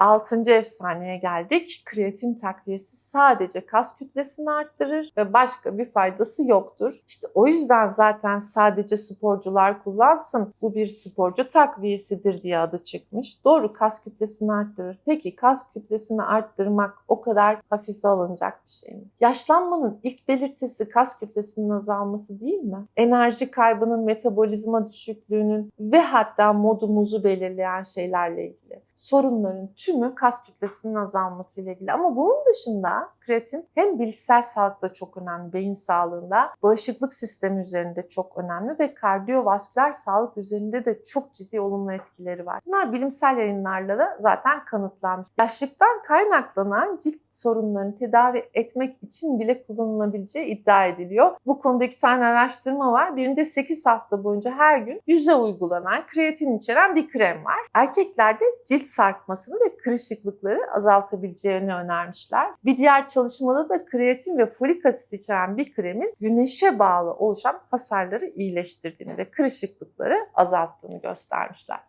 Altıncı efsaneye geldik. Kreatin takviyesi sadece kas kütlesini arttırır ve başka bir faydası yoktur. İşte o yüzden zaten sadece sporcular kullansın. Bu bir sporcu takviyesidir diye adı çıkmış. Doğru kas kütlesini arttırır. Peki kas kütlesini arttırmak o kadar hafife alınacak bir şey mi? Yaşlanmanın ilk belirtisi kas kütlesinin azalması değil mi? Enerji kaybının, metabolizma düşüklüğünün ve hatta modumuzu belirleyen şeylerle ilgili sorunların tümü kas kütlesinin azalmasıyla ilgili. Ama bunun dışında kreatin hem bilişsel sağlıkta çok önemli, beyin sağlığında, bağışıklık sistemi üzerinde çok önemli ve kardiyovasküler sağlık üzerinde de çok ciddi olumlu etkileri var. Bunlar bilimsel yayınlarla da zaten kanıtlanmış. Yaşlıktan kaynaklanan cilt sorunlarını tedavi etmek için bile kullanılabileceği iddia ediliyor. Bu konuda iki tane araştırma var. Birinde 8 hafta boyunca her gün yüze uygulanan kreatin içeren bir krem var. Erkeklerde cilt sarkmasını ve kırışıklıkları azaltabileceğini önermişler. Bir diğer çalışmada da kreatin ve folik asit içeren bir kremin güneşe bağlı oluşan hasarları iyileştirdiğini ve kırışıklıkları azalttığını göstermişler.